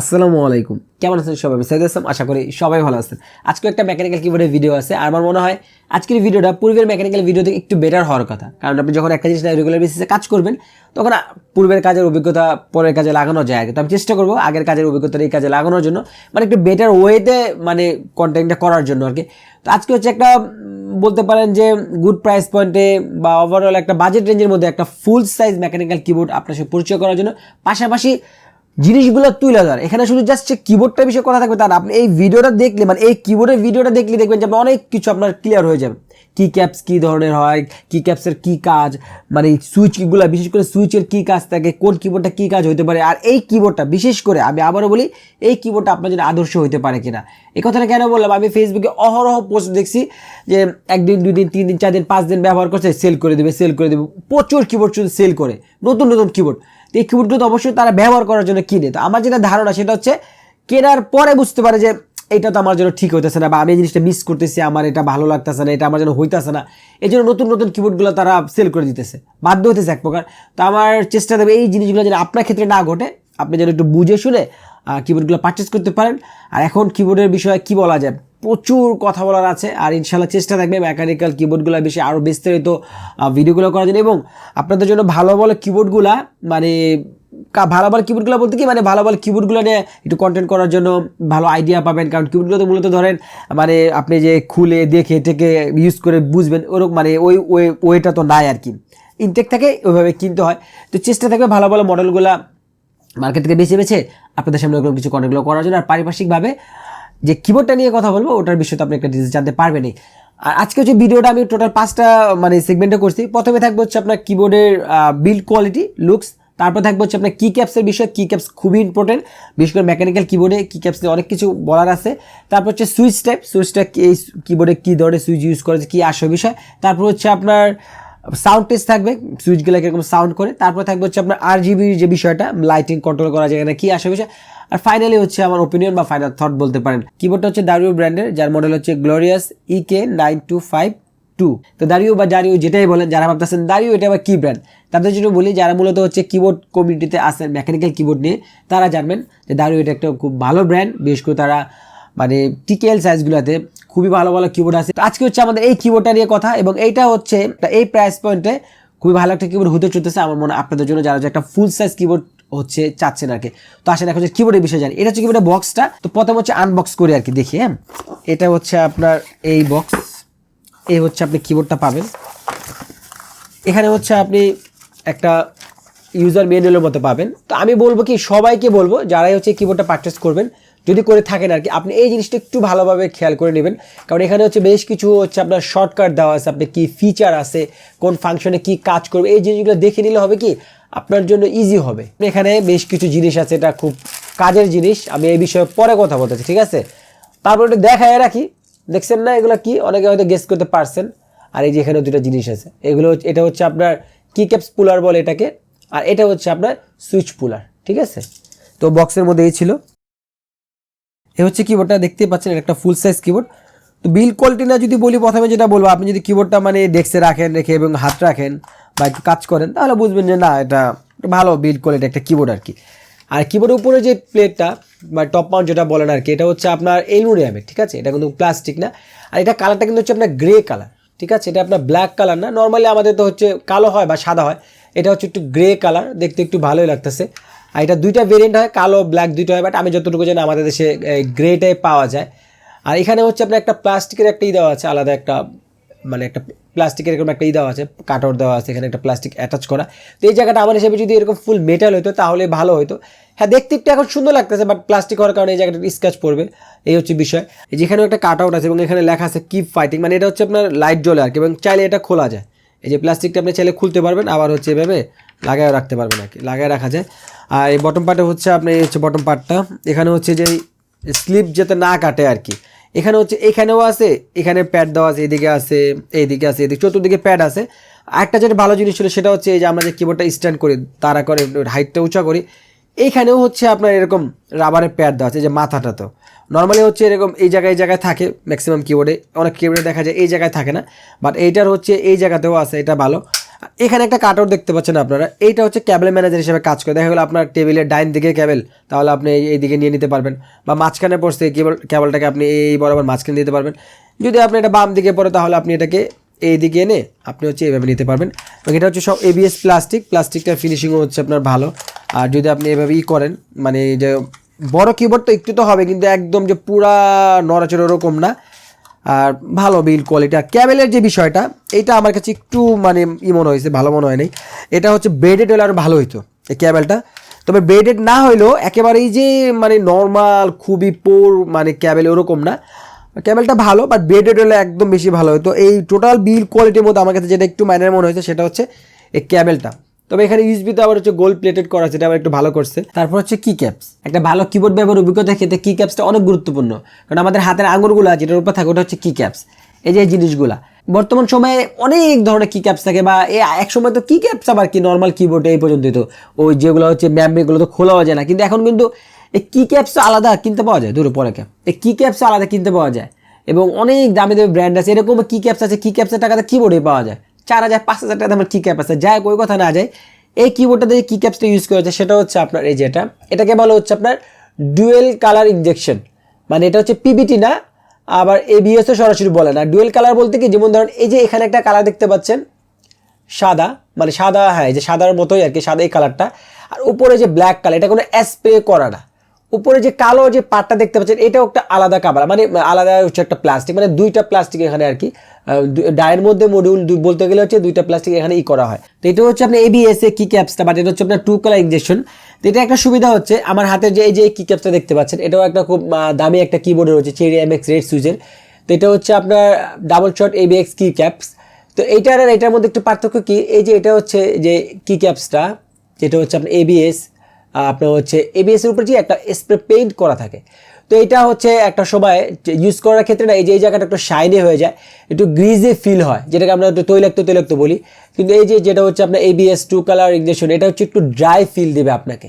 আসসালামু আলাইকুম। কেমন আছেন সবাই? আমি সৈয়দ আসলাম আশা করি সবাই ভালো আছেন। আজকে একটা মেকানিক্যাল কিবোর্ডের ভিডিও আছে, আর আমার মনে হয় আজকের ভিডিওটা পূর্বের মেকানিক্যাল ভিডিও থেকে একটু বেটার হওয়ার কথা। কারণ আপনি যখন একটা জিনিস রেগুলার বেসিসে কাজ করবেন, তখন পূর্বের কাজের অভিজ্ঞতা পরের কাজে লাগানো যায় কি। তো আমি চেষ্টা করব আগের কাজের অভিজ্ঞতা এই কাজে লাগানোর জন্য মানে একটু বেটার ওয়েতে মানে কন্টেন্টটা করার জন্য আর কি। তো আজকে হচ্ছে একটা বলতে পারেন যে গুড প্রাইস পয়েন্টে বা ওভারঅল একটা বাজেট রেঞ্জের মধ্যে একটা ফুল সাইজ মেকানিক্যাল কিবোর্ড আপনার সাথে পরিচয় করার জন্য। পাশাপাশি জিনিসগুলো তুলে ধর। এখানে শুধু জাস্ট কিবোর্ডটার বিষয়ে কথা থাকবে তার আপনি এই ভিডিওটা দেখলে মানে এই কিবোর্ডের ভিডিওটা দেখলে দেখবেন যে অনেক কিছু আপনার ক্লিয়ার হয়ে যাবে। কি ক্যাপস কী ধরনের হয় কি ক্যাপসের কী কাজ মানে সুইচগুলো বিশেষ করে সুইচের কী কাজ থাকে, কোন কিবোর্ডটা কী কাজ হতে পারে, আর এই কিবোর্ডটা বিশেষ করে আমি আবারও বলি, এই কিবোর্ডটা আপনার জন্য আদর্শ হতে পারে কিনা। এই কথাটা কেন বললাম? আমি ফেসবুকে অহরহ পোস্ট দেখছি যে একদিন দুই দিন তিন দিন, চার দিন, পাঁচ দিন ব্যবহার করছে সেল করে দেবে সেল করে দেবে। প্রচুর কিবোর্ড শুধু সেল করে। নতুন নতুন কিবোর্ড তো এই কিবোর্ডগুলো তো অবশ্যই তারা ব্যবহার করার জন্য কিনে। তো আমার যেটা ধারণা সেটা হচ্ছে, কেনার পরে বুঝতে পারে যে এটা তো আমার জন্য ঠিক হইতেছে না বা আমি এই জিনিসটা মিস করতেছি, আমার এটা ভালো লাগতেছে না, এটা আমার জন্য হইতেছে না। এই জন্য নতুন নতুন কিবোর্ডগুলো তারা সেল করে দিতেছে। বাধ্য হইতেছে এক প্রকার। তো আমার চেষ্টা দেবে এই জিনিসগুলো যেন আপনার ক্ষেত্রে না ঘটে, আপনি যেন একটু বুঝে শুনে কিবোর্ডগুলো পারচেস করতে পারেন। আর এখন কিবোর্ডের বিষয়ে কি বলা যায়? প্রচুর কথা বলার আছে। আর ইনশাল্লাহ চেষ্টা থাকবে মেকানিক্যাল কিবোর্ডগুলো বেশি আরও বিস্তারিত ভিডিওগুলো করার জন্য। এবং আপনাদের জন্য ভালো ভালো কিবোর্ডগুলা মানে ভালো ভালো কিবোর্ডগুলো বলতে কি মানে ভালো ভালো কিবোর্ডগুলো নিয়ে একটু কন্টেন্ট করার জন্য ভালো আইডিয়া পাবেন। কারণ কিবোর্ডগুলো তো মূলত ধরেন মানে আপনি যে খুলে দেখে টেকে ইউজ করে বুঝবেন ওরকম মানে ওই ওই ওয়েটা তো নাই আর কি। ইনটেক থাকে, ওইভাবে কিনতে হয়। তো চেষ্টা থাকবে ভালো ভালো মডেলগুলা মার্কেট থেকে বেছে বেছে আপনাদের সামনে ওগুলো কিছু কন্টেন্টগুলো করার জন্য। আর পারিপার্শ্বিকভাবে যে কিবোর্ডটা নিয়ে কথা বলব, ওটার বিষয়ে তো আপনি একটা ডিটেলস জানতে পারবেনই। আর আজকে হচ্ছে ভিডিওটা আমি টোটাল পাঁচটা মানে সেগমেন্টে করছি, প্রথমে থাকবে হচ্ছে আপনার কিবোর্ডের বিল্ড কোয়ালিটি লুকস তারপর থাকবে হচ্ছে আপনার কি ক্যাপসের বিষয়ে কি ক্যাপস খুবই ইম্পর্টেন্ট বিশেষ করে মেকানিক্যাল কিবোর্ডে কি ক্যাপস নিয়ে অনেক কিছু বলার আছে। তারপর হচ্ছে সুইচ টাইপ সুইচটা এই কিবোর্ডে কী ধরনের সুইচ ইউজ করেছে কী আসল বিষয়। তারপর হচ্ছে আপনার সাউন্ড টেস্ট থাকবে সুইচগুলো কীরকম সাউন্ড করে। তারপর থাকবে হচ্ছে আপনার আর জিবির যে বিষয়টা লাইটিং কন্ট্রোল করা যায় এখানে কী আসে বিষয় আর ফাইনালি হচ্ছে আমার ওপিনিয়ন বা ফাইনাল থট বলতে পারেন। কিবোর্ডটা হচ্ছে দারিও ব্র্যান্ডের যার মডেল হচ্ছে Glorious E K nine two five two তো দারিও বা দারিও যেটাই বলেন, যারা ভাবতেছেন দারিও এটা আবার কি ব্র্যান্ড তাদের জন্য বলি, যারা মূলত হচ্ছে কিবোর্ড কমিউনিটিতে আসেন মেকানিক্যাল কিবোর্ড নিয়ে, তারা জানবেন যে দারিও এটা একটা খুব ভালো ব্র্যান্ড বিশেষ করে তারা মানে টিকেল সাইজগুলোতে খুবই ভালো ভালো কিবোর্ড আছে। আজকে হচ্ছে আমাদের এই কিবোর্ডটা নিয়ে কথা এবং এইটা হচ্ছে এই প্রাইস পয়েন্টে খুবই ভালো একটা কিবোর্ড হতে চলতেছে আমার মনে আপনাদের জন্য যারা একটা ফুল সাইজ কিবোর্ড হচ্ছে চাচ্ছেন আর কি। তো আসেন এখন যে কিবোর্ডের বিষয়ে জানি। এটা হচ্ছে কিবোর্ডের বক্সটা তো প্রথম হচ্ছে আনবক্স করি আর কি, দেখি হ্যাঁ। এটা হচ্ছে আপনার এই বক্স এই হচ্ছে আপনি কিবোর্ডটা পাবেন। এখানে হচ্ছে আপনি একটা ইউজার ম্যানুয়ালের মতো পাবেন। তো আমি বলব কি, সবাইকে বলব, যারাই হচ্ছে কিবোর্ডটা পারচেস করবেন যদি করে থাকেন আর কি, আপনি এই জিনিসটা একটু ভালোভাবে খেয়াল করে নেবেন। কারণ এখানে হচ্ছে বেশ কিছু হচ্ছে আপনার শর্টকাট দেওয়া আছে, আপনি কী ফিচার আছে, কোন ফাংশনে কি কাজ করবে, এই জিনিসগুলো দেখে নিলে হবে কি, আপনার জন্য ইজি হবে। এখানে বেশ কিছু জিনিস আছে, এটা খুব কাজের জিনিস, আমি এই বিষয়ে পরে কথা বলতেছি ঠিক আছে? তারপর এটা দেখায় রাখি। দেখছেন না এগুলো কি? অনেকে হয়তো গেস করতে পারছেন। আর এই যে এখানে দুটো জিনিস আছে। এগুলো এটা হচ্ছে আপনার কি ক্যাপস পুলার বলে এটাকে, আর এটা হচ্ছে আপনার সুইচ পুলার ঠিক আছে? তো বক্সের মধ্যে এই ছিল। এ হচ্ছে কিবোর্ডটা দেখতে পাচ্ছেন একটা ফুল সাইজ কিবোর্ড তো বিল কোয়ালিটি না যদি বলি প্রথমে যেটা বলব, আপনি যদি কিবোর্ডটা মানে ডেস্কে রাখেন, রেখে এবং হাত রাখেন বা একটু কাজ করেন, তাহলে বুঝবেন যে না, এটা ভালো বিল কোয়ালিটি একটা কিবোর্ড আর কি। আর কিবোর্ডের উপরে যে প্লেটটা বা টপ মাউন্ট যেটা বলেন আর কি, এটা হচ্ছে আপনার অ্যালুমিনিয়ামের ঠিক আছে? এটা কিন্তু প্লাস্টিক না। আর এটা কালারটা কিন্তু হচ্ছে আপনার গ্রে কালার ঠিক আছে? এটা আপনার ব্ল্যাক কালার না। নর্মালি আমাদের তো হচ্ছে কালো হয় বা সাদা হয়। এটা হচ্ছে একটু গ্রে কালার দেখতে একটু ভালোই লাগতেছে। আর এটা দুইটা ভেরিয়েন্ট হয়, কালো ব্ল্যাক দুইটা হয় বাট আমি যতটুকু জানি আমাদের দেশে গ্রেটাই পাওয়া যায়। আর এখানে হচ্ছে আপনার একটা প্লাস্টিকের একটা ই দেওয়া আছে, আলাদা একটা মানে একটা প্লাস্টিকের এরকম একটা ই দেওয়া আছে, কাটর দেওয়া আছে, এখানে একটা প্লাস্টিক অ্যাটাচ করা। তো এই জায়গাটা আমার হিসেবে যদি এরকম ফুল মেটাল হতো তাহলে ভালো হতো হ্যাঁ দেখতে একটু এখন সুন্দর লাগতেছে বাট প্লাস্টিক হওয়ার কারণে এই জায়গাটা স্ক্র্যাচ পড়বে। এই হচ্ছে বিষয়। এই যেখানেও একটা কাট আউট আছে, এবং এখানে লেখা আছে কিপ ফাইটিং মানে এটা হচ্ছে আপনার লাইট জ্বলে আর কি, এবং চাইলে এটা খোলা যায়। এই যে প্লাস্টিকটা আপনি চাইলে খুলতে পারবেন, আবার হচ্ছে এভাবে লাগায় রাখতে পারবেন আর কি, লাগায় রাখা যায়। আর এই বটম পার্টে হচ্ছে আপনি হচ্ছে বটম পার্টটা এখানে হচ্ছে যে স্লিপ যাতে না কাটে আর কি। এখানে হচ্ছে, এখানেও আছে, এখানে প্যাড দেওয়া আছে, এদিকে আছে, এইদিকে আছে, এদিকে চতুর্দিকে প্যাড আছে। আরেকটা যেটা ভালো জিনিস ছিল সেটা হচ্ছে এই যে আমরা যে কিবোর্ডটা স্ট্যান্ড করি, তারা করে হাইটটা উঁচা করি এইখানেও হচ্ছে আপনার এরকম রাবারের প্যাড দেওয়া আছে যে মাথাটা তো। নর্মালি হচ্ছে এরকম এই জায়গায় এই জায়গায় থাকে ম্যাক্সিমাম কিবোর্ডে অনেক কিবোর্ডে দেখা যায় এই জায়গায় থাকে না বাট এইটার হচ্ছে এই জায়গাতেও আছে, এটা ভালো। এখানে একটা কাটআউট দেখতে পাচ্ছেন আপনারা। এইটা হচ্ছে ক্যাবেল ম্যানেজার হিসেবে কাজ করে। দেখা গেলো আপনার টেবিলের ডাইন দিকে ক্যাবেল তাহলে আপনি এই- দিকে নিয়ে নিতে পারবেন। বা মাঝখানে পড়ছে কেবল ক্যাবেলটাকে আপনি এই বরাবর মাঝখানে দিতে পারবেন। যদি আপনি এটা বাম দিকে পড়ে, তাহলে আপনি এটাকে এই দিকে এনে আপনি হচ্ছে এভাবে নিতে পারবেন। এবং এটা হচ্ছে সব এবিএস প্লাস্টিক প্লাস্টিকটার ফিনিশিংও হচ্ছে আপনার ভালো। আর যদি আপনি এভাবে ই করেন মানে যে বড় কিবোর্ড তো একটু তো হবে, কিন্তু একদম যে পুরা নড়াচড়া ওরকম না। আর ভালো বিল কোয়ালিটি আর ক্যাবেলের যে বিষয়টা, এটা আমার কাছে একটু মানে ই মনে হয়েছে ভালো মনে হয় নাই। এটা হচ্ছে ব্রেডেড হলে আরও ভালো হইতো, এই ক্যাবেলটা তবে ব্রেডেড না হইলেও একেবারেই যে মানে নর্মাল খুবই পোর মানে ক্যাবেল ওরকম না। ক্যাবেলটা ভালো বাট ব্রেডেড হলে একদম বেশি ভালো হতো এই টোটাল বিল কোয়ালিটির মধ্যে আমার কাছে যেটা একটু মাইনের মনে হয়েছে, সেটা হচ্ছে এই ক্যাবেলটা তবে এখানে ইউএসবিতে আবার হচ্ছে গোল্ড প্লেটেড করা এটা আবার একটু ভালো করছে। তারপর হচ্ছে কি ক্যাপস একটা ভালো কিবোর্ড ব্যবহার অভিজ্ঞতার ক্ষেত্রে কি ক্যাপসটা অনেক গুরুত্বপূর্ণ। কারণ আমাদের হাতের আঙুরগুলো যেটার উপর থাকে, ওটা হচ্ছে কি ক্যাপস এই যে জিনিসগুলা। বর্তমান সময়ে অনেক ধরনের কি ক্যাপস থাকে, বা এ এক সময় তো কি ক্যাপস আবার কি নর্মাল কিবোর্ডে এই পর্যন্ত তো। ওই যেগুলো হচ্ছে ম্যামগুলো তো খোলাও যায় না। কিন্তু এখন কিন্তু এই কি ক্যাপস আলাদা কিনতে পাওয়া যায়, দূরে পরে ক্যাপ এই কি ক্যাপস আলাদা কিনতে পাওয়া যায়। এবং অনেক দামি দামি ব্র্যান্ড আছে, এরকম কি ক্যাপস আছে কি ক্যাপসের টাকাতে কিবোর্ডে পাওয়া যায়। চার হাজার, পাঁচ হাজার টাকা দামের কি ক্যাপ আছে। যাই ওই কথা না যায় এই কিবোর্ডটা দিয়ে কি ক্যাপসটা ইউজ করেছে সেটা হচ্ছে আপনার এই যেটা এটাকে বলা হচ্ছে আপনার ডুয়েল কালার ইনজেকশন মানে এটা হচ্ছে পিবিটি না, আবার এবিএস তো সরাসরি বলে না। ডুয়েল কালার বলতে কি, যেমন ধরেন এই যে এখানে একটা কালার দেখতে পাচ্ছেন, সাদা। মানে সাদা হ্যাঁ যে সাদার মতোই আর কি, সাদা এই কালারটা আর উপরে যে ব্ল্যাক কালার এটা কোনো স্প্রে করা না। উপরে যে কালো যে পাটটা দেখতে পাচ্ছেন, এটাও একটা আলাদা কাবার মানে আলাদা হচ্ছে একটা প্লাস্টিক মানে দুইটা প্লাস্টিক এখানে আর কি। ডায়ের মধ্যে মডিউল বলতে গেলে হচ্ছে দুইটা প্লাস্টিক এখানে ই করা হয়। তো এটা হচ্ছে আপনার এবিএস এ কি ক্যাপসটা বাট এটা হচ্ছে আপনার টু কালার ইঞ্জেকশন তো এটা একটা সুবিধা হচ্ছে, আমার হাতে যে, এই যে কি ক্যাপসটা দেখতে পাচ্ছেন, এটাও একটা খুব দামি একটা কিবোর্ড রয়েছে চেরি এম এক্স রেড সুইচের তো এটা হচ্ছে আপনার ডাবল শট এবিএক্স কি ক্যাপস তো এইটার আর এটার মধ্যে একটু পার্থক্য কি? এই যে এটা হচ্ছে যে কি ক্যাপসটা যেটা হচ্ছে আপনার এবিএস আপনার হচ্ছে এবিএস এর উপর যে একটা স্প্রে পেইন্ট করা থাকে। তো এটা হচ্ছে একটা সময় ইউজ করার ক্ষেত্রে না, এই যে, এই জায়গাটা একটু শাইনি হয়ে যায়, একটু গ্রিজে ফিল হয়, যেটাকে আমরা একটু তৈলাক্ত তৈলাক্ত বলি। কিন্তু এই যে, যেটা হচ্ছে আপনার এবিএস টু কালার ইঞ্জেকশন এটা হচ্ছে একটু ড্রাই ফিল দেবে আপনাকে।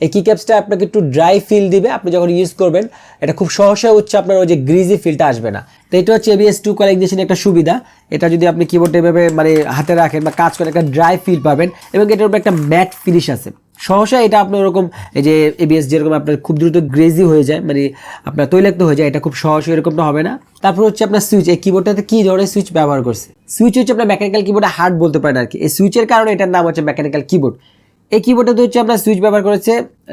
এই কি ক্যাপসটা আপনাকে একটু ড্রাই ফিল দিবে, আপনি যখন ইউজ করবেন, এটা খুব সহসা হচ্ছে আপনার ওই যে গ্রিজি ফিলটা আসবে না। তো এটা হচ্ছে এবিএস টু কোয়ালিফিকেশনের একটা সুবিধা। এটা যদি আপনি কিবোর্ডে এভাবে মানে হাতে রাখেন বা কাজ করে, একটা ড্রাই ফিল পাবেন, এবং এটার উপর একটা ম্যাট ফিনিশ আছে। সহসা এটা আপনার ওরকম, এই যে এবিএস যেরকম আপনার খুব দ্রুত গ্রেজি হয়ে যায় মানে আপনার তৈলাক্ত হয়ে যায়, এটা খুব সহজ এরকমটা হবে না। তারপর হচ্ছে আপনার সুইচ এই কিবোর্ডটাতে কী ধরনের সুইচ ব্যবহার করছে? সুইচ হচ্ছে আপনার মেকানিক্যাল কিবোর্ডে হার্ড বলতে পারেন আর কি এই সুইচের কারণে এটার নাম হচ্ছে মেকানিক্যাল কিবোর্ড এই কিবোর্ডটাতে হচ্ছে আপনার সুইচ ব্যবহার করেছে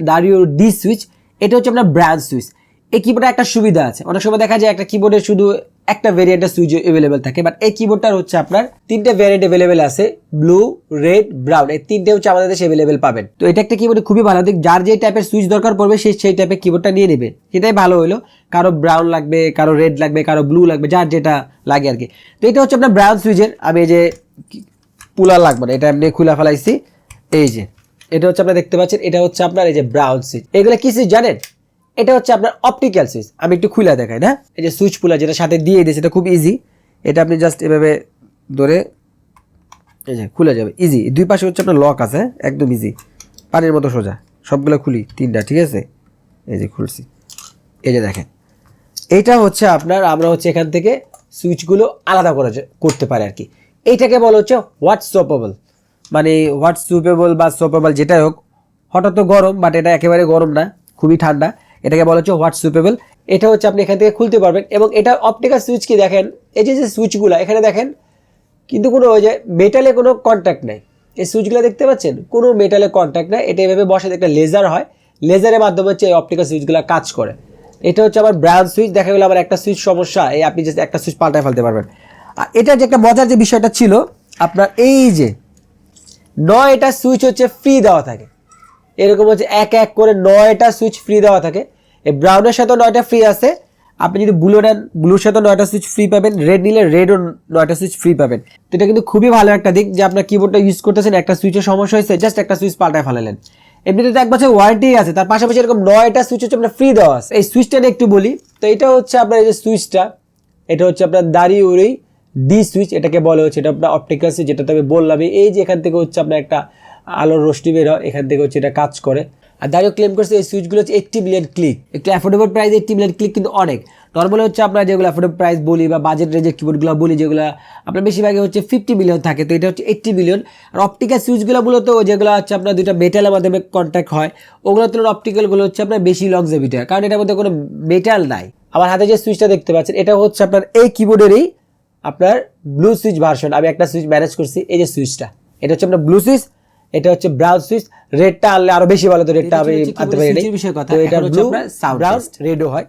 দাঁড়িয়ে ডি সুইচ এটা হচ্ছে আপনার ব্রাঞ্চ সুইচ এই কিবোর্ডে একটা সুবিধা আছে। অনেক সময় দেখা যায় একটা কিবোর্ডে শুধু একটা ভেরিয়েন্টের সুইচ অ্যাভেলেবেল থাকে। বাট এই কিবোর্ডটার হচ্ছে আপনার তিনটে ভেরিয়েন্ট অ্যাভেলেবেল আছে ব্লু রেড ব্রাউন এই তিনটে হচ্ছে আমাদের দেশে অ্যাভেলেবেল পাবেন। তো এটা একটা কিবোর্ডে খুবই ভালো দিক। যার যে টাইপের সুইচ দরকার পড়বে, সে সেই টাইপের কিবোর্ডটা নিয়ে নেবে। সেটাই ভালো হলো। কারও ব্রাউন লাগবে, কারও রেড লাগবে, কারও ব্লু লাগবে, যার যেটা লাগে আর কি তো এটা হচ্ছে আপনার ব্রাউন সুইচের আমি এই যে পুলার লাগবে না, এটা এমনি খুলে ফেলাইছি। এই যে, এটা হচ্ছে আপনারা দেখতে পাচ্ছেন, এটা হচ্ছে আপনার এই যে ব্রাউন সুইচ এগুলো কি সুইচ জানেন? এটা হচ্ছে আপনার অপটিক্যাল সুইচ আমি একটু খুলে দেখাই, না? এই যে সুইচ পুলা যেটা সাথে দিয়ে দিয়েছে, এটা খুব ইজি এটা আপনি জাস্ট এভাবে ধরে, এই যে খুলে যাবে ইজি দুই পাশে হচ্ছে আপনার লক আছে, একদম ইজি পানির মতো সোজা। সবগুলো খুলি, তিনটা, ঠিক আছে? এই যে খুলছি। এই যে দেখেন। এটা হচ্ছে আপনার, আমরা হচ্ছে এখান থেকে সুইচগুলো আলাদা করা করতে পারে আর কি। এইটাকে বলা হচ্ছে হোয়াটসঅ্যাপেবল মানে হোয়াটসঅ্যাপেবল বা সোপেবল যেটাই হোক, হঠাৎ তো গরম বাট এটা একেবারে গরম না, খুবই ঠান্ডা। এটাকে বলা হচ্ছে হোয়াটসঅ্যাপেবল এটা হচ্ছে আপনি এখান থেকে খুলতে পারবেন এবং এটা অপটিক্যাল সুইচ কি দেখেন? এই যে যে সুইচগুলো এখানে দেখেন, কিন্তু কোনো ওই যে মেটালে কোনো কন্ট্যাক্ট নেই। এই সুইচগুলো দেখতে পাচ্ছেন? কোনো মেটালে কন্ট্যাক্ট নেই। এটা এভাবে বসাতে একটা লেজার হয়। লেজারের মাধ্যমে হচ্ছে এই অপটিক্যাল সুইচগুলো কাজ করে। এটা হচ্ছে আমার ব্রাউন সুইচ দেখা গেলো আমার একটা সুইচ সমস্যা। এই আপনি জাস্ট একটা সুইচ পাল্টায় ফেলতে পারবেন। আর এটা যে একটা মজার যে বিষয়টা ছিল, আপনার এই যে নয়টা সুইচ হচ্ছে ফ্রি দেওয়া থাকে। এরকম হচ্ছে এক এক করে নয়টা সুইচ ফ্রি দেওয়া থাকে। এই ব্রাউনের সাথে নয়টা ফ্রি আছে। আপনি যদি ব্লু নেন ব্লুর সাথে নয়টা সুইচ ফ্রি পাবেন। রেড নিলে রেডও নয়টা সুইচ ফ্রি পাবেন। তো এটা কিন্তু খুবই ভালো একটা দিক যে আপনার কিবোর্ডটা ইউজ করতেছেন, একটা সুইচের সমস্যা হয়েছে জাস্ট একটা সুইচ পাল্টায় ফেলালেন। এমনিতে তো এক বছর ওয়ারেন্টি আছে, তার পাশাপাশি এরকম নয়টা সুইচ হচ্ছে আপনার ফ্রি দেওয়া আছে। এই সুইচটা নিয়ে একটু বলি, তো এটা হচ্ছে আপনার এই যে সুইচটা এটা হচ্ছে আপনার দাঁড়িয়ে উড়ি ডি সুইচ এটাকে বলে হচ্ছে এটা আপনার অপটিক্যাল সুইচ যেটা তবে বললাম, এই যে এখান থেকে হচ্ছে আপনার একটা আলোর রশ্মি বের হয়, এখান থেকে হচ্ছে এটা কাজ করে। আর দাঁড়িয়ে ক্লেম করছে এই সুইচগুলো হচ্ছে এইটটি মিলিয়ন ক্লিক একটু affordable price eighty million click কিন্তু অনেক। নর্মালি হচ্ছে আপনার যেগুলো অ্যাফোর্ডেবল প্রাইস বলি বা বাজেট রেঞ্জের কিবোর্ডগুলো বলি, যেগুলো আপনার বেশিরভাগই হচ্ছে ফিফটি মিলিয়ন থাকে, তো এটা হচ্ছে এইট্টি মিলিয়ন আর অপটিক্যাল সুইচগুলো মূলত যেগুলো হচ্ছে আপনার দুইটা মেটালের মাধ্যমে কন্ট্যাক্ট হয়, ওগুলোর তুলনায় অপটিক্যালগুলো হচ্ছে আপনার বেশি লংজেভিটার কারণ এটার মধ্যে কোনো মেটাল নাই। আমার হাতে যে সুইচটা দেখতে পাচ্ছেন, এটা হচ্ছে আপনার এই কিবোর্ডেরই আপনার ব্লু সুইচ ভার্সন আমি একটা সুইচ ম্যানেজ করছি, এই যে সুইচটা এটা হচ্ছে আপনার ব্লু সুইচ এটা হচ্ছে ব্রাউন সুইচ রেডটা আনলে আরও বেশি ভালো তো রেডটা আমি আনতে পারি নাই। বিষয়ে কথা, তো এটা হচ্ছে ব্লু ব্রাউন রেডও হয়।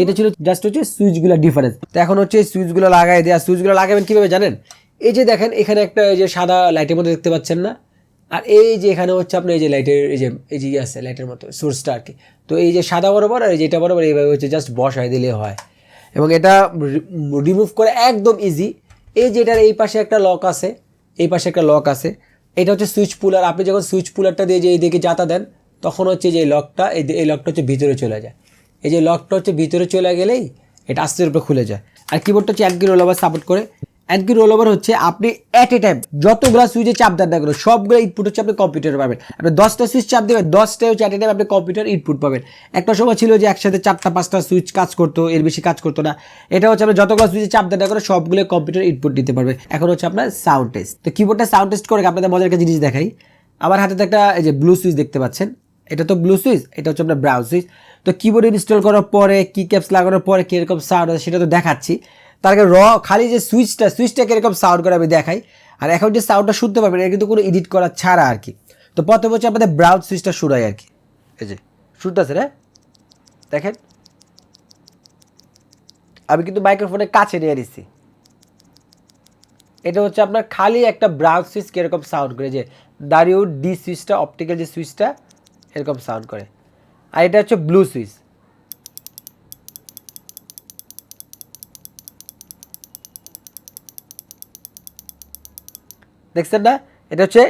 এটা ছিল জাস্ট হচ্ছে সুইচগুলো ডিফারেন্স তো এখন হচ্ছে সুইচগুলো লাগাই দেওয়া সুইচগুলো লাগাবেন কীভাবে জানেন? এই যে দেখেন এখানে একটা এই যে সাদা লাইটের মধ্যে দেখতে পাচ্ছেন না? আর এই যে এখানে হচ্ছে আপনার এই যে লাইটের এই যে এই যে ইয়ে আছে লাইটের মতো সোর্সটা আর কি তো এই যে সাদা বরাবর আর এই যেটা বরাবর এইভাবে হচ্ছে জাস্ট বসাই দিলে হয়। এবং এটা রিমুভ করে একদম ইজি এই যেটার এই পাশে একটা লক আছে এই পাশে একটা লক আছে। এটা হচ্ছে সুইচ পুলার আপনি যখন সুইচ পুলারটা দিয়ে যে এইদিকে যাতা দেন, তখন হচ্ছে যে লকটা এই এই লকটা হচ্ছে ভিতরে চলে যায়। এই যে লকটা হচ্ছে ভিতরে চলে গেলেই এটা আস্তে উপরে খুলে যায়। আর কিবোর্ডটা হচ্ছে এক ওভার সাপোর্ট করে। অ্যাডকি রোল ওভার হচ্ছে? আপনি অ্যাট এ টাইম যতগুলো সুইচে চাপ দেন না কেন, সবগুলো ইনপুট হচ্ছে আপনি কম্পিউটারে পাবেন। আপনি দশটা সুইচ চাপ দেবেন, দশটা হচ্ছে অ্যাট এ টাইম আপনি কম্পিউটার ইনপুট পাবেন। একটা সময় ছিল যে একসাথে চারটা, পাঁচটা সুইচ কাজ করতো, এর বেশি কাজ করতো না। এটা হচ্ছে আপনি যতগুলো সুইচে চাপ দেন না কেন সবগুলো কম্পিউটার ইনপুট দিতে পারবে। এখন হচ্ছে আপনার সাউন্ড টেস্ট তো কিবোর্ডটা সাউন্ড টেস্ট করে আপনাদের মজার একটা জিনিস দেখাই। আমার হাতে তো একটা, এই যে ব্লু সুইচ দেখতে পাচ্ছেন। এটা তো ব্লু সুইচ এটা হচ্ছে আপনার ব্রাউন সুইচ তো কিবোর্ড ইনস্টল করার পরে কি ক্যাপস লাগানোর পরে কীরকম সাউন্ড আছে সেটা তো দেখাচ্ছি। তার আগে র খালি যে সুইচটা সুইচটা কীরকম সাউন্ড করে আমি দেখাই। আর এখন যে সাউন্ডটা শুনতে পারবেন এটা কিন্তু কোনো এডিট করা ছাড়া আর কি। তো প্রথমে হচ্ছে আপনাদের ব্রাউন সুইচটা শুরাই আর কি। এই যে শুনতেছে রে দেখেন। আমি কিন্তু মাইক্রোফোনের কাছে নিয়ে নিচ্ছি এটা হচ্ছে আপনার খালি একটা ব্রাউন সুইচ কীরকম সাউন্ড করে, যে দাঁড়িয়েও ডি সুইচটা অপটিক্যাল যে সুইচটা এরকম সাউন্ড করে। আর এটা হচ্ছে ব্লু সুইচ দেখছেন না? এটা হচ্ছে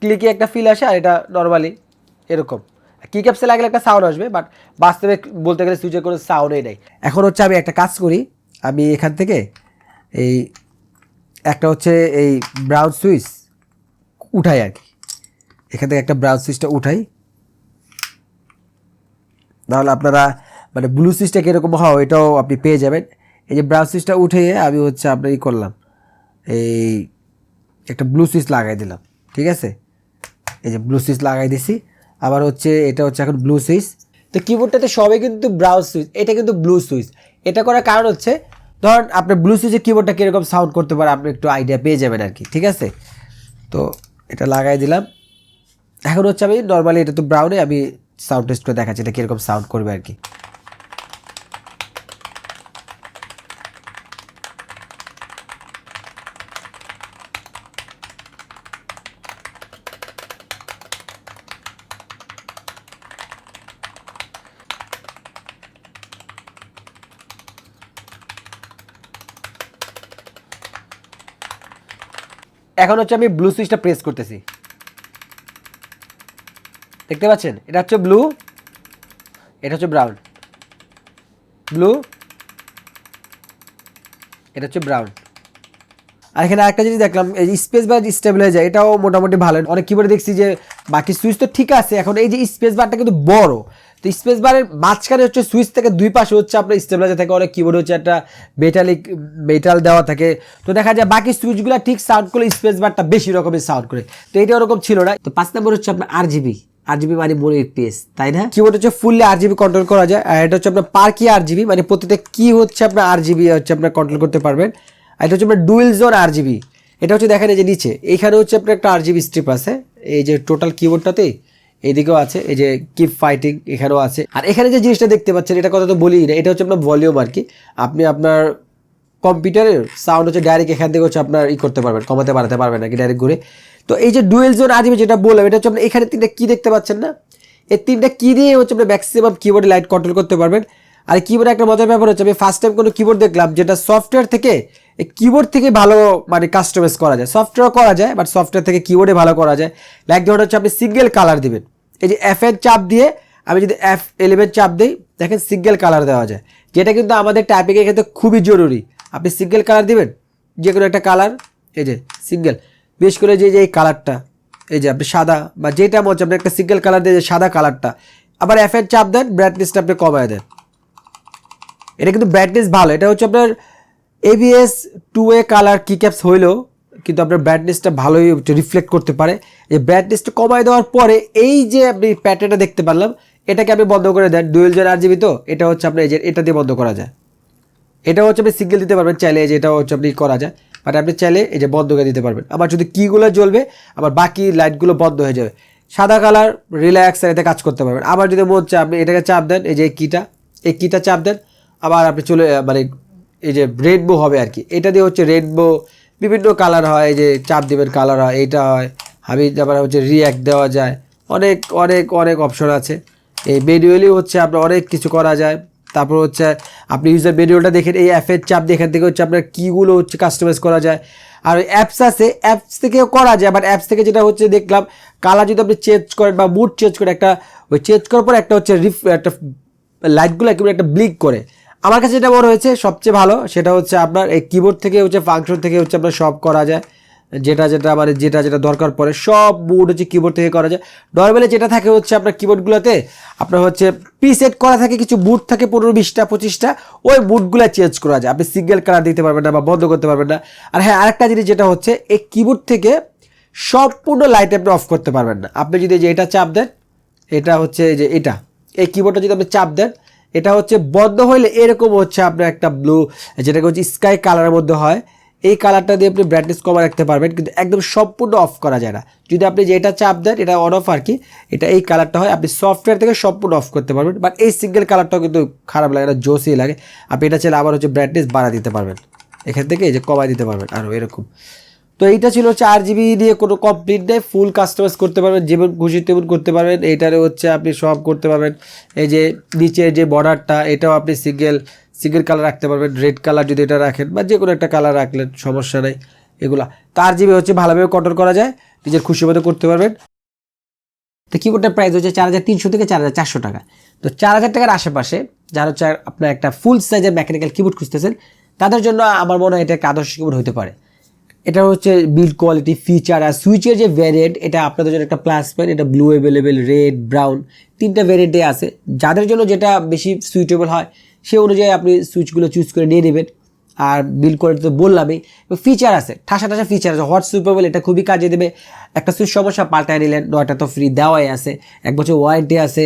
ক্লিকে একটা ফিল আসে আর এটা নর্মালি এরকম। কি ক্যাপসে লাগলে একটা সাউন্ড আসবে বাট বাস্তবে বলতে গেলে সুইচের কোনো সাউন্ডই নেই। এখন হচ্ছে আমি একটা কাজ করি, আমি এখান থেকে এই একটা হচ্ছে এই ব্রাউন সুইচ উঠাই আর কি। এখান থেকে একটা ব্রাউন সুইচটা উঠাই। নাহলে আপনারা মানে ব্লু সুইচটা কীরকম হয় এটাও আপনি পেয়ে যাবেন। এই যে ব্রাউন সুইচটা উঠে আমি হচ্ছে আপনার ই করলাম, এই একটা ব্লু সুইচ লাগাই দিলাম, ঠিক আছে? এই যে ব্লু সুইচ লাগাই দিছি, আবার হচ্ছে এটা হচ্ছে এখন ব্লু সুইচ তো কিবোর্ডটাতে সবাই কিন্তু ব্রাউন সুইচ এটা কিন্তু ব্লু সুইচ এটা করার কারণ হচ্ছে, ধরুন আপনার ব্লু সুইচের কিবোর্ডটা কীরকম সাউন্ড করতে পারে, আপনি একটু আইডিয়া পেয়ে যাবেন আর কি ঠিক আছে? তো এটা লাগাই দিলাম। এখন হচ্ছে আমি নর্মালি এটা তো ব্রাউনে আমি সাউন্ড টেস্ট করে দেখাচ্ছি এটা কীরকম সাউন্ড করবে আর কি এখন হচ্ছে আমি ব্লু সুইচটা প্রেস করতেছি। দেখতে পাচ্ছেন? এটা হচ্ছে ব্লু এটা হচ্ছে ব্রাউন ব্লু এটা হচ্ছে ব্রাউন আর এখানে আরেকটা জিনিস দেখলাম, এই স্পেস বার স্টেবিলাইজার এটাও মোটামুটি ভালো। অনেক কিবোর্ডে দেখছি যে বাকি সুইচ তো ঠিক আছে, এখন এই যে স্পেস বারটা কিন্তু বড়। তো স্পেস বারের মাঝখানে হচ্ছে সুইচ থেকে দুই পাশে হচ্ছে আপনার স্টেবিলাইজার থাকে অনেক কিবোর্ড হচ্ছে একটা মেটালিক মেটাল দেওয়া থাকে। তো দেখা যায় বাকি সুইচগুলো ঠিক সাউন্ড করলে স্পেস বারটা বেশি রকমের সাউন্ড করে। তো এটা ওরকম ছিল না। তো পাঁচ নম্বর হচ্ছে আপনার আর জিবি আর জিবি মানে মোর এফপিএস তাই না? কিবোর্ড হচ্ছে ফুললি আর জিবি কন্ট্রোল করা যায়। আর এটা হচ্ছে আপনার পার কি আর জিবি মানে প্রতিটা কি হচ্ছে আপনার আর জিবি হচ্ছে আপনার কন্ট্রোল করতে পারবেন। আর এটা হচ্ছে আপনার ডুয়েল জোন আর জিবি এটা হচ্ছে দেখেন এই যে নিচে। এখানে হচ্ছে আপনার একটা আর জিবি স্ট্রিপ আছে। এই যে টোটাল কিবোর্ডটাতে এইদিকেও আছে, এই যে কিপ ফাইটিং এখানেও আছে। আর এখানে যে জিনিসটা দেখতে পাচ্ছেন, এটা কথা তো বলি না, এটা হচ্ছে আপনার ভলিউম আর কি। আপনি আপনার কম্পিউটারের সাউন্ড হচ্ছে ডাইরেক্ট এখান থেকে হচ্ছে আপনার ই করতে পারবেন, কমাতে বাড়াতে পারবেন আর কি ডাইরেক্ট ঘুরে। তো এই যে ডুয়েল জোন আজিবে যেটা বললাম, এটা হচ্ছে আপনার এখানে তিনটা কি দেখতে পাচ্ছেন না? এই তিনটা কি দিয়ে হচ্ছে আপনি ম্যাক্সিমাম কিবোর্ডে লাইট কন্ট্রোল করতে পারবেন। আর কিবোর্ডে একটা মজার ব্যাপার হচ্ছে, আমি ফার্স্ট টাইম কোনো কিবোর্ড দেখলাম, যেটা সফটওয়্যার থেকে এই কিবোর্ড থেকে ভালো মানে কাস্টমাইজ করা যায়। সফটওয়্যার করা যায় বাট সফটওয়্যার থেকে কিবোর্ডে ভালো করা যায়। লাইক ধরুন হচ্ছে আপনি সিঙ্গেল কালার দিবেন। এই যে এফ এর চাপ দিয়ে আমি যদি এফ এলেভেন চাপ দিই, দেখেন সিঙ্গেল কালার দেওয়া যায়। যেটা কিন্তু আমাদের টাইপিংয়ের ক্ষেত্রে খুবই জরুরি। আপনি সিঙ্গেল কালার দিবেন যে কোনো একটা কালার এই যে সিঙ্গেল বিশেষ করে যে এই কালারটা এই যে আপনি সাদা, বা যেটা মনে হচ্ছে আপনি একটা সিঙ্গেল কালার দিয়ে সাদা কালারটা আবার এফ এর চাপ দেন ব্রাইটনেসটা আপনি কমায় দেন। এটা কিন্তু ব্রাইটনেস ভালো। এটা হচ্ছে আপনার এবিএস টু এ কালার কি ক্যাপস হইলেও কিন্তু আপনার ব্রাইটনেসটা ভালোই রিফ্লেক্ট করতে পারে। এই ব্রাইটনেসটা কমায় দেওয়ার পরে এই যে আপনি প্যাটার্নটা দেখতে পারলাম, এটাকে আপনি বন্ধ করে দেন। ডুয়েল জেন আর জিবি তো, এটা হচ্ছে আপনার এই যে, এটা দিয়ে বন্ধ করা যায়। এটা হচ্ছে আপনি সিঙ্গেল দিতে পারবেন, চাইলে এই যে এটা হচ্ছে আপনি করা যায়। বাট আপনি চাইলে এই যে বন্ধ করে দিতে পারবেন। আবার যদি কিগুলো জ্বলবে, আবার বাকি লাইটগুলো বন্ধ হয়ে যাবে। সাদা কালার রিল্যাক্স এতে কাজ করতে পারবেন। আবার যদি মন চায়, আপনি এটাকে চাপ দেন, এই যে কিটা এই কিটা চাপ দেন। আবার আপনি চলে মানে এই যে রেডবো হবে আর কি। এটা দিয়ে হচ্ছে রেডবো বিভিন্ন কালার হয়, এই যে চাপ দিবেন কালার হয়, এইটা হয়। হাবি আবার হচ্ছে রিয়্যাক্ট দেওয়া যায়। অনেক অনেক অনেক অপশন আছে। এই ম্যানুয়ালি হচ্ছে আপনার অনেক কিছু করা যায়। তারপর হচ্ছে আপনি ইউজার ম্যানুয়ালটা দেখেন, এই অ্যাপের চাপ দেখেন থেকে হচ্ছে আপনার কীগুলো হচ্ছে কাস্টমাইজ করা যায়। আর ওই অ্যাপস আছে অ্যাপস থেকেও করা যায় বাট অ্যাপস থেকে যেটা হচ্ছে দেখলাম কালার যদি আপনি চেঞ্জ করেন বা মুড চেঞ্জ করেন, একটা ওই চেঞ্জ করার পর একটা হচ্ছে রিফ একটা লাইটগুলো একেবারে একটা ব্লিক করে। আমার কাছে যেটা মনে হয়েছে, সবচেয়ে ভালো, সেটা হচ্ছে আপনার এই কিবোর্ড থেকে হচ্ছে ফাংশন থেকে হচ্ছে আপনার সব করা যায়। যেটা যেটা মানে যেটা যেটা দরকার পড়ে, সব বুট হচ্ছে কিবোর্ড থেকে করা যায়। নর্মালি যেটা থাকে হচ্ছে আপনার কিবোর্ডগুলোতে আপনার হচ্ছে প্রিসেট করা থাকে, কিছু বুট থাকে পনেরো, বিশটা, পঁচিশটা, ওই বুটগুলো চেঞ্জ করা যায়। আপনি সিঙ্গেল কালার দিতে পারবেন না বা বন্ধ করতে পারবেন না। আর হ্যাঁ আরেকটা জিনিস যেটা হচ্ছে, এই কিবোর্ড থেকে সম্পূর্ণ লাইট আপনি অফ করতে পারবেন না। আপনি যদি যে এটা চাপ দেন, এটা হচ্ছে যে এটা, এই কিবোর্ডটা যদি আপনি চাপ দেন এটা হচ্ছে বন্ধ হইলে এরকম হচ্ছে আপনার একটা ব্লু যেটাকে হচ্ছে স্কাই কালারের মধ্যে হয়। এই কালারটা দিয়ে আপনি ব্রাইটনেস কমা রাখতে পারবেন, কিন্তু একদম সম্পূর্ণ অফ করা যায় না। যদি আপনি যেটা চাপ দেন, এটা অন অফ আর কি, এটা এই কালারটা হয়, আপনি সফটওয়্যার থেকে সম্পূর্ণ অফ করতে পারবেন বাট এই সিঙ্গেল কালারটাও কিন্তু খারাপ লাগে না জোসই লাগে। আপনি এটা চাইলে আবার হচ্ছে ব্রাইটনেস বাড়া দিতে পারবেন। এখান থেকে এই যে কমায় দিতে পারবেন আরও এরকম। তো এইটা ছিল আর জিবি দিয়ে কোনো কমপ্লিট নেই ফুল কাস্টমাইজ করতে পারবেন, যেমন খুশি তেমন করতে পারবেন। এইটারে হচ্ছে আপনি সব করতে পারবেন। এই যে নিচের যে বর্ডারটা এটাও আপনি সিঙ্গেল সিঙ্গেল কালার রাখতে পারবেন। রেড কালার যদি এটা রাখেন বা যে কোনো একটা কালার রাখলেন, সমস্যা নেই এগুলা। তার জিবি হচ্ছে ভালোভাবে কন্ট্রোল করা যায়, নিজের খুশি মতো করতে পারবেন। তো কিবোর্ডটার প্রাইস হচ্ছে চার হাজার তিনশো থেকে চার হাজার চারশো টাকা। তো চার হাজার টাকার আশেপাশে যারা হচ্ছে আপনার একটা ফুল সাইজের মেকানিক্যাল কিবোর্ড খুঁজতেছেন, তাদের জন্য আমার মনে হয় এটা একটা আদর্শ কিবোর্ড হতে পারে। এটা হচ্ছে বিল্ড কোয়ালিটি ফিচার আর সুইচের যে ভ্যারিয়েন্ট এটা আপনাদের জন্য একটা প্লাস পয়েন্ট এটা ব্লু অ্যাভেলেবেল রেড ব্রাউন তিনটা ভ্যারিয়েন্টে আছে। যাদের জন্য যেটা বেশি সুইটেবল হয়, সে অনুযায়ী আপনি সুইচগুলো চুজ করে নিয়ে নেবেন। আর বিল কোয়ালিটি তো বললামই ফিচার আছে, ঠাসা ঠাসা ফিচার আছে। হট সুইপেবল এটা খুবই কাজে দেবে। একটা সুইচ সমস্যা পাল্টায় নিলেন, নয়টা তো ফ্রি দেওয়াই আছে, এক বছর ওয়ারেন্টি আছে।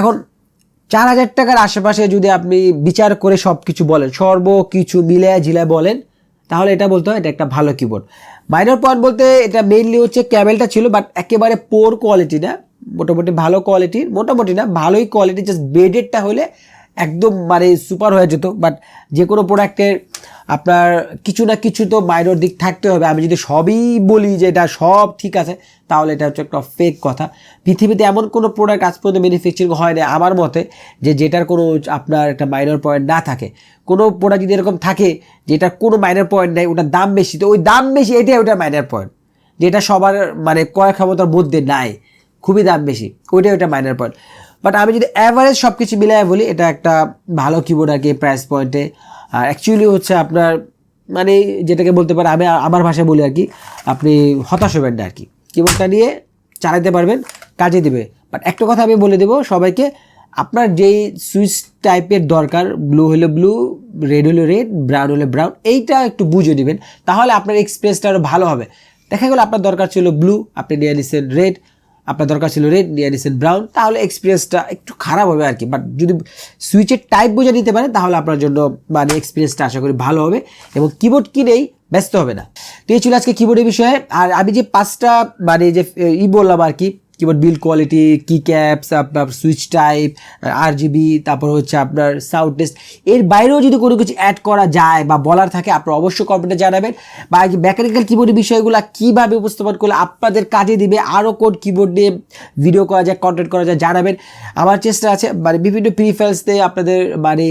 এখন চার হাজার টাকার আশেপাশে যদি আপনি বিচার করে সব কিছু বলেন, সর্ব কিছু মিলায় ঝিলায় বলেন তাহলে এটা বলতে হয় এটা একটা ভালো কিবোর্ড মাইনর পয়েন্ট বলতে এটা মেইনলি হচ্ছে ক্যাবেলটা ছিল বাট একেবারে পোর কোয়ালিটি না, মোটামুটি ভালো কোয়ালিটি মোটামুটি না, ভালোই কোয়ালিটি জাস্ট বেডেডটা হলে একদম মানে সুপার হয়ে যেত বাট যে কোনো প্রোডাক্টের আপনার কিছু না কিছু তো মাইনর দিক থাকতে হবে। আমি যদি সবই বলি যে এটা সব ঠিক আছে, তাহলে এটা হচ্ছে একটা ফেক কথা। পৃথিবীতে এমন কোনো প্রোডাক্ট আজ পর্যন্ত ম্যানুফ্যাকচারিং হয় না আমার মতে, যে যেটার কোনো আপনার একটা মাইনর পয়েন্ট না থাকে। কোনো প্রোডাক্ট যদি এরকম থাকে যেটার কোনো মাইনর পয়েন্ট নেই, ওটার দাম বেশি, তো ওই দাম বেশি এটাই ওটা মাইনর পয়েন্ট যেটা সবার মানে ক্রয় ক্ষমতার মধ্যে নাই, খুবই দাম বেশি, ওইটাই ওটা মাইনার পয়েন্ট বাট আমি যদি অ্যাভারেজ সব কিছু মিলাই বলি, এটা একটা ভালো কিবোর্ড আর কি প্রাইস পয়েন্টে আর অ্যাকচুয়ালি হচ্ছে আপনার মানে যেটাকে বলতে পারে, আমি আমার ভাষায় বলি আর কি, আপনি হতাশ হবেন না আর কি। কিবোর্ডটা নিয়ে চালাতে পারবেন, কাজে দেবে। বাট একটা কথা আমি বলে দেবো সবাইকে, আপনার যেই সুইচ টাইপের দরকার ব্লু হলে ব্লু রেড হলে রেড ব্রাউন হলে ব্রাউন এইটা একটু বুঝে নেবেন, তাহলে আপনার এক্সপ্রেসটা আরও ভালো হবে। দেখা গেলো আপনার দরকার ছিল ব্লু আপনি নিয়ে নিচ্ছেন রেড আপনার দরকার ছিল রেড নিয়ে নিয়েছেন ব্রাউন তাহলে এক্সপিরিয়েন্সটা একটু খারাপ হবে আর কি বাট যদি সুইচের টাইপ বুঝে নিতে পারেন, তাহলে আপনার জন্য মানে এক্সপিরিয়েন্সটা আশা করি ভালো হবে এবং কিবোর্ড কিনেই ব্যস্ত হবে না। তো এই ছিল আজকে কিবোর্ডের বিষয়ে। আর আমি যে পাঁচটা মানে যে ই বললাম আর কি keyboard build quality key caps আপনার সুইচ টাইপ আর জিবি তারপর হচ্ছে আপনার সাউন্ড টেস্ট এর বাইরেও যদি কোনো কিছু অ্যাড করা যায় বা বলার থাকে, আপনারা অবশ্যই কমেন্টে জানাবেন। বা মেকানিক্যাল কিবোর্ডের বিষয়গুলো কীভাবে উপস্থাপন করলে আপনাদের কাজে দিবে আরও কোন কিবোর্ড নিয়ে ভিডিও করা যায় কন্টেন্ট করা যায়, জানাবেন। আমার চেষ্টা আছে মানে বিভিন্ন প্রিফারেন্স দিয়ে আপনাদের মানে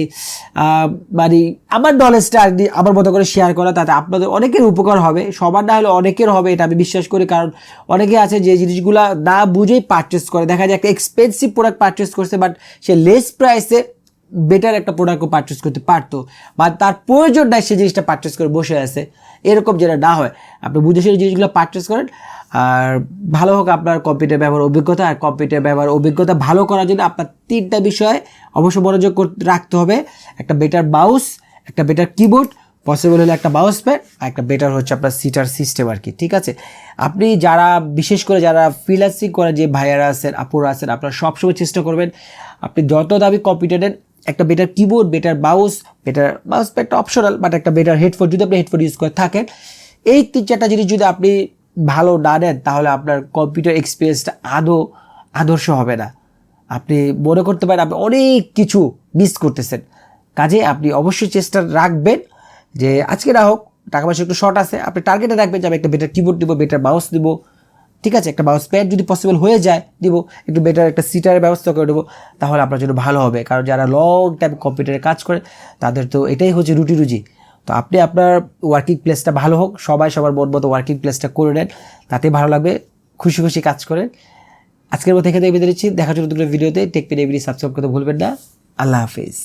মানে আমার নলেজটা আর আমার মতো করে শেয়ার করা, তাতে আপনাদের অনেকের উপকার হবে। সবার না হলে অনেকের হবে, এটা আমি বিশ্বাস করি। কারণ অনেকে আছে যে জিনিসগুলো না বুঝেই পারচেস করে। দেখা যায় একটা এক্সপেন্সিভ প্রোডাক্ট পারচেস করছে বাট সে লেস প্রাইসে বেটার একটা প্রোডাক্টও পারচেস করতে পারতো। বা তার প্রয়োজন নাই সে জিনিসটা পারচেস করে বসে আছে। এরকম যেটা না হয়। আপনি বুঝে সেই জিনিসগুলো পারচেস করেন। আর ভালো হোক আপনার কম্পিউটার ব্যবহার অভিজ্ঞতা, আর কম্পিউটার ব্যবহার অভিজ্ঞতা ভালো করার জন্য আপনার তিনটা বিষয় অবশ্য মনোযোগ রাখতে হবে। একটা বেটার মাউস একটা বেটার কিবোর্ড পসিবল হলে একটা বাউস প্যাড আর একটা বেটার হচ্ছে আপনার সিটার সিস্টেম আর কি, ঠিক আছে? আপনি যারা, বিশেষ করে যারা ফ্রিল্যান্সিং করে, যে ভাইয়ারা আছেন, আপুরা আছেন, আপনারা সবসময় চেষ্টা করবেন, আপনি যত দামি কম্পিউটার নেন, একটা better keyboard better mouse better mouse প্যাডটা optional but একটা বেটার হেডফোন যদি আপনি হেডফোন ইউজ করে থাকেন, এই তিন চারটা জিনিস যদি আপনি ভালো না নেন, তাহলে আপনার কম্পিউটার এক্সপিরিয়েন্সটা আদৌ আদর্শ হবে না। আপনি মনে করতে পারেন, আপনি অনেক কিছু মিস করতেছেন। কাজে আপনি অবশ্যই চেষ্টা রাখবেন যে আজকে না হোক, টাকা পয়সা একটু শর্ট আছে, আপনি টার্গেটে রাখবেন যে আমি একটা বেটার কিবোর্ড দিব বেটার মাউস দিব। ঠিক আছে, একটা মাউস প্যাড যদি পসিবল হয়ে যায়, দিব, একটু বেটার একটা সিটারের ব্যবস্থা করে দেবো, তাহলে আপনার জন্য ভালো হবে। কারণ যারা লং টাইম কম্পিউটারে কাজ করে, তাদের তো এটাই হচ্ছে রুটি রুজি। তো আপনি আপনার ওয়ার্কিং প্লেসটা ভালো হোক, সবাই সবার মন মতো ওয়ার্কিং প্লেসটা করে নেন তাতে ভালো লাগবে। খুশি খুশি কাজ করেন। আজকের মতো এখানে বিদায় দিচ্ছি দেখার জন্য দুটো ভিডিওতে। টেক পেন সাবস্ক্রাইব করতে ভুলবেন না। আল্লাহ হাফিজ।